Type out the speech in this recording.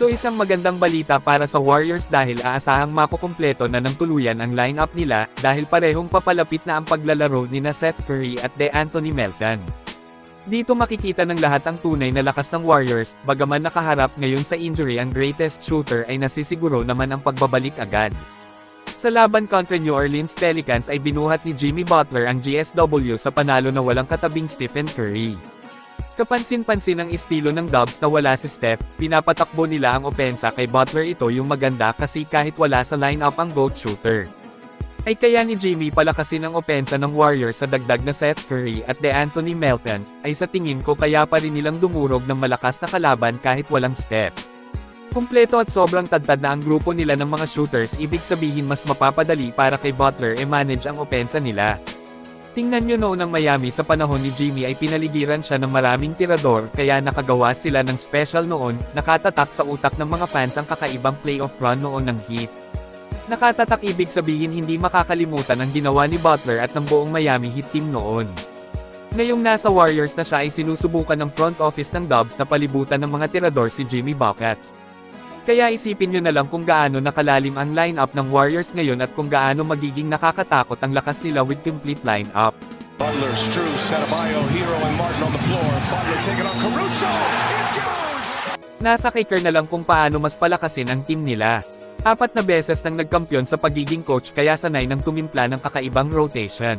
So isang magandang balita para sa Warriors dahil aasahang makukumpleto na ng tuluyan ang lineup nila dahil parehong papalapit na ang paglalaro ni na Seth Curry at DeAnthony Melton. Dito makikita ng lahat ang tunay na lakas ng Warriors, bagaman nakaharap ngayon sa injury ang greatest shooter ay nasisiguro naman ang pagbabalik agad. Sa laban kontra New Orleans Pelicans ay binuhat ni Jimmy Butler ang GSW sa panalo na walang katabing Stephen Curry. Kapansin-pansin ang estilo ng Dubs na wala si Steph, pinapatakbo nila ang opensa kay Butler ito yung maganda kasi kahit wala sa lineup ang GOAT shooter. Ay kaya ni Jimmy palakasin ang opensa ng Warriors sa dagdag na Seth Curry at DeAnthony Melton, ay sa tingin ko kaya pa rin nilang dumurog ng malakas na kalaban kahit walang Steph. Kumpleto at sobrang tadtad na ang grupo nila ng mga shooters ibig sabihin mas mapapadali para kay Butler e-manage ang opensa nila. Tingnan nyo noon ng Miami sa panahon ni Jimmy ay pinaligiran siya ng maraming tirador kaya nakagawa sila ng special noon, nakatatak sa utak ng mga fans ang kakaibang playoff run noon ng Heat. Nakatatak ibig sabihin hindi makakalimutan ang ginawa ni Butler at ng buong Miami Heat team noon. Ngayong nasa Warriors na siya ay sinusubukan ng front office ng Dubs na palibutan ng mga tirador si Jimmy Buckets. Kaya isipin nyo na lang kung gaano nakalalim ang lineup ng Warriors ngayon at kung gaano magiging nakakatakot ang lakas nila with complete lineup. Butler, Struz, Adebayo, Hero, and Martin on the floor. Butler taking on Caruso. It goes! Nasa kicker na lang kung paano mas palakasin ang team nila. Apat na beses nang nagkampiyon sa pagiging coach kaya sanay ng tumimpla ng kakaibang rotation.